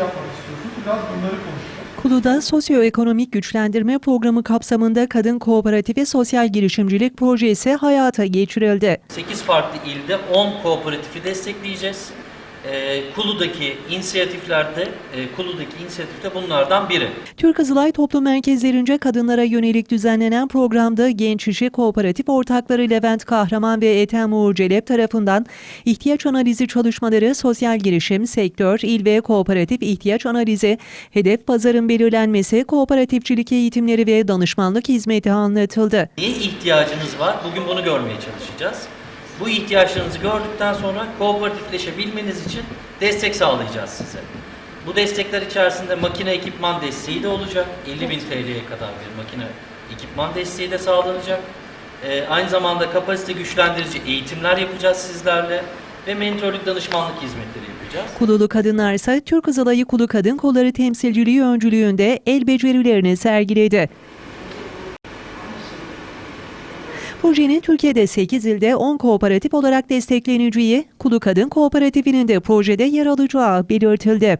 yapmak istiyorsunuz? Biraz bunları konuşacağız. Kulu'da sosyoekonomik güçlendirme programı kapsamında kadın kooperatifi sosyal girişimcilik projesi hayata geçirildi. 8 farklı ilde 10 kooperatifi destekleyeceğiz. Ee, Kulu'daki inisiyatiflerde, e, Kulu'daki inisiyatifte bunlardan biri. Türk Kızılay Toplum Merkezlerince kadınlara yönelik düzenlenen programda Genç İşi Kooperatif Ortakları Levent Kahraman ve Ethem Uğur Celep tarafından ihtiyaç analizi çalışmaları, sosyal girişim, sektör, il ve kooperatif ihtiyaç analizi, hedef pazarın belirlenmesi, kooperatifçilik eğitimleri ve danışmanlık hizmeti anlatıldı. Neye ihtiyacınız var? Bugün bunu görmeye çalışacağız. Bu ihtiyaçlarınızı gördükten sonra kooperatifleşebilmeniz için destek sağlayacağız size. Bu destekler içerisinde makine ekipman desteği de olacak. 50 bin TL'ye kadar bir makine ekipman desteği de sağlanacak. Ee, aynı zamanda kapasite güçlendirici eğitimler yapacağız sizlerle ve mentorluk danışmanlık hizmetleri yapacağız. Kululu kadınlar ise Türk Kızılayı Kulu Kadın Kolları temsilciliği öncülüğünde el becerilerini sergiledi. Projenin Türkiye'de 8 ilde 10 kooperatif olarak destekleneceği, Kulu Kadın Kooperatifinin de projede yer alacağı belirtildi.